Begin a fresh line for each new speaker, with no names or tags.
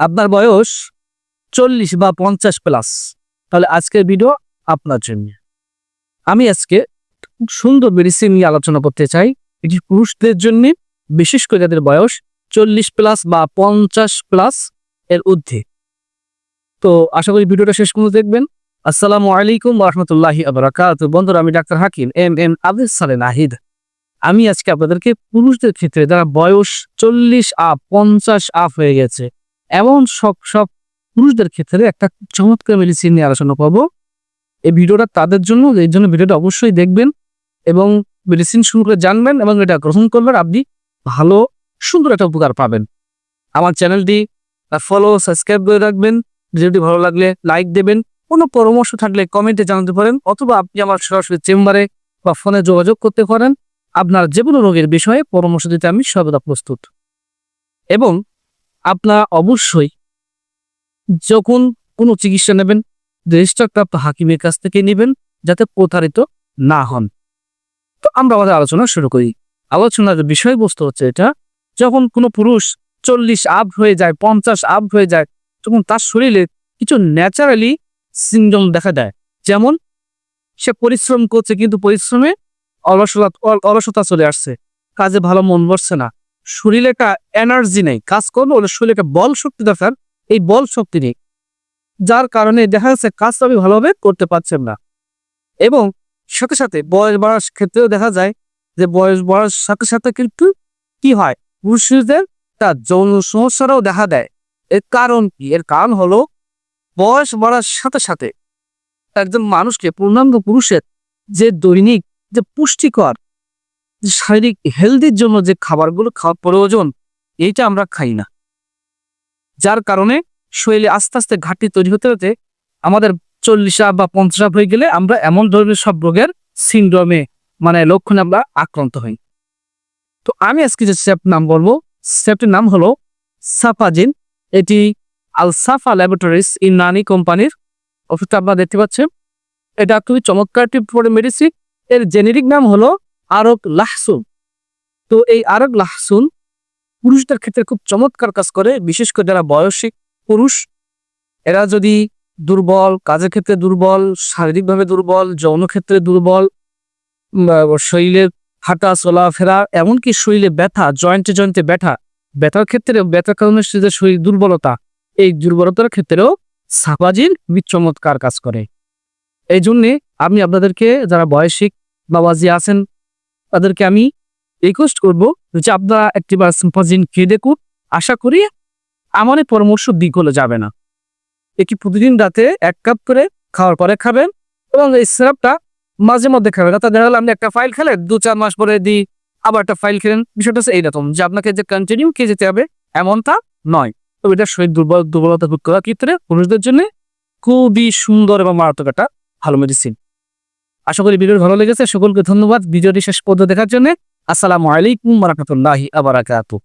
আপনার বয়স চল্লিশ বা পঞ্চাশ প্লাস তাহলে আজকের ভিডিও আপনার জন্য। আমি আজকে সুন্দর মেডিসিন নিয়ে আলোচনা করতে চাই। এটি পুরুষদের জন্য, বিশেষ করে যাদের বয়স চল্লিশ প্লাস বা পঞ্চাশ প্লাস এর ঊর্ধ্বে। তো আশা করি ভিডিওটা শেষ পর্যন্ত দেখবেন। আসসালামু আলাইকুম রহমতুল্লাহি আবরাকাত বন্ধুরা, আমি doctor Hakim M M Abid Saleh Nahid. আমি আজকে আপনাদেরকে পুরুষদের ক্ষেত্রে যারা বয়স চল্লিশ আপ পঞ্চাশ আপ হয়ে গেছে এমন সব সব পুরুষদের ক্ষেত্রে একটা চমৎকার মেডিসিন নিয়ে আলোচনা করব। এই ভিডিওটা তাদের জন্য, এই জন্য ভিডিওটা অবশ্যই দেখবেন এবং মেডিসিন শুরু করে জানবেন এবং এটা গ্রহণ করবেন, আপনি ভালো, সুন্দর একটা উপকার পাবেন। আমার চ্যানেলটি ফলো সাবস্ক্রাইব করে রাখবেন। ভিডিওটি ভালো লাগলে লাইক দেবেন। কোনো পরামর্শ থাকলে কমেন্টে জানাতে পারেন অথবা আপনি আমার সরাসরি চেম্বারে বা ফোনে যোগাযোগ করতে পারেন। আপনার যে কোনো রোগের বিষয়ে পরামর্শ দিতে আমি সর্বদা প্রস্তুত। এবং আপনার অবশ্যই যখন কোনো চিকিৎসা নেবেন রেজিস্টারপ্রাপ্ত হাকিমের কাছ থেকে নেবেন, যাতে প্রতারিত না হন। তো আমরা আমাদের আলোচনা শুরু করি। আলোচনার বিষয়বস্তু হচ্ছে এটা, যখন কোনো পুরুষ চল্লিশ আপ হয়ে যায়, পঞ্চাশ আপ হয়ে যায়, তখন তার শরীরে কিছু ন্যাচারালি সিনড্রোম দেখা দেয়। যেমন, সে পরিশ্রম করছে, কিন্তু পরিশ্রমে অলসতা অল- অলসতা চলে আসছে। কাজে ভালো মন বসছে না। শরীরে একটা এনার্জি নেই, কাজ করলে ওর শরীরে একটা বল শক্তি দরকার, এই বল শক্তি নেই। যার কারণে দেখা যাচ্ছে কাজটা আপনি ভালোভাবে করতে পারছেন না। এবং সাথে সাথে বয়স বাড়ার ক্ষেত্রেও দেখা যায় যে বয়স বাড়ার সাথে সাথে কিন্তু কি হয়? পুরুষদের তার যৌন সমস্যারাও দেখা দেয়। এর কারণ কি? এর কারণ হলো বয়স বাড়ার সাথে সাথে একজন মানুষকে পূর্ণাঙ্গ পুরুষের যে দৈনিক, যে পুষ্টিকর শারীরিক হেলদির জন্য যে খাবারগুলো খাওয়া প্রয়োজন, এইটা আমরা খাই না। যার কারণে শরীরে আস্তে আস্তে ঘাটতি তৈরি হতে হতে আমাদের চল্লিশ বা পঞ্চাশ হয়ে গেলে আমরা এমন ধরনের সব রোগের সিন্ড্রোমে মানে লক্ষণে আমরা আক্রান্ত হই। তো আমি আজকে যে স্যাপ নাম বলব স্যাপটির নাম হলো সাফাজিন। এটি আলসাফা ল্যাবরেটরিজ ইনানি কোম্পানির। ওষুধটা আপনারা দেখতে পাচ্ছেন। এটা খুবই চমৎকার একটি মেডিসিন এর জেনেরিক নাম হলো আরক লাহসুন। তো এই আরক লাহসুন পুরুষদের ক্ষেত্রে খুব চমৎকার কাজ করে, বিশেষ করে যারা বয়সিক পুরুষ, এরা যদি দুর্বল, কাজের ক্ষেত্রে দুর্বল, শারীরিকভাবে দুর্বল, যৌন ক্ষেত্রে দুর্বল শরীরের হাঁটা, চলাফেরা, এমনকি শরীরে ব্যথা জয়েন্টে জয়েন্টে ব্যথা, ব্যথার ক্ষেত্রে, ব্যথার কারণে যে শরীর দুর্বলতা, এই দুর্বলতার ক্ষেত্রেও সাপাজির খুবই চমৎকার কাজ করে। এই জন্যে আমি আপনাদেরকে, যারা বয়সিক বাবাজি আছেন তাদেরকে আমি রিকোয়েস্ট করব যে আপনারা একটিবার সাপাজিন খেয়ে দেখুন। আশা করি আমার এই পরামর্শ দিক হলে যাবে না। এটি প্রতিদিন রাতে এক কাপ করে খাওয়ার পরে খাবেন এবং এই সিরাপটা মাঝে মধ্যে খাবেন। অর্থাৎ দেখা গেল আপনি একটা ফাইল খেলেন, দু চার মাস পরে দিই আবার একটা ফাইল খেলেন। বিষয়টা হচ্ছে এইরকম যে আপনাকে যে কন্টিনিউ খেয়ে যেতে হবে এমনটা নয়। তবে এটা শরীর দুর্বল দুর্বলতা দূর করার ক্ষেত্রে পুরুষদের জন্য খুবই সুন্দর এবং মারাত্মক একটা ভালো মেডিসিন আশা করি ভিডিও ভালো লেগেছে। সকলকে ধন্যবাদ। ভিডিওটি শেষ পর্যন্ত দেখার জন্য আসসালামু আলাইকুম রহমতুল্লাহি আবরাকাতু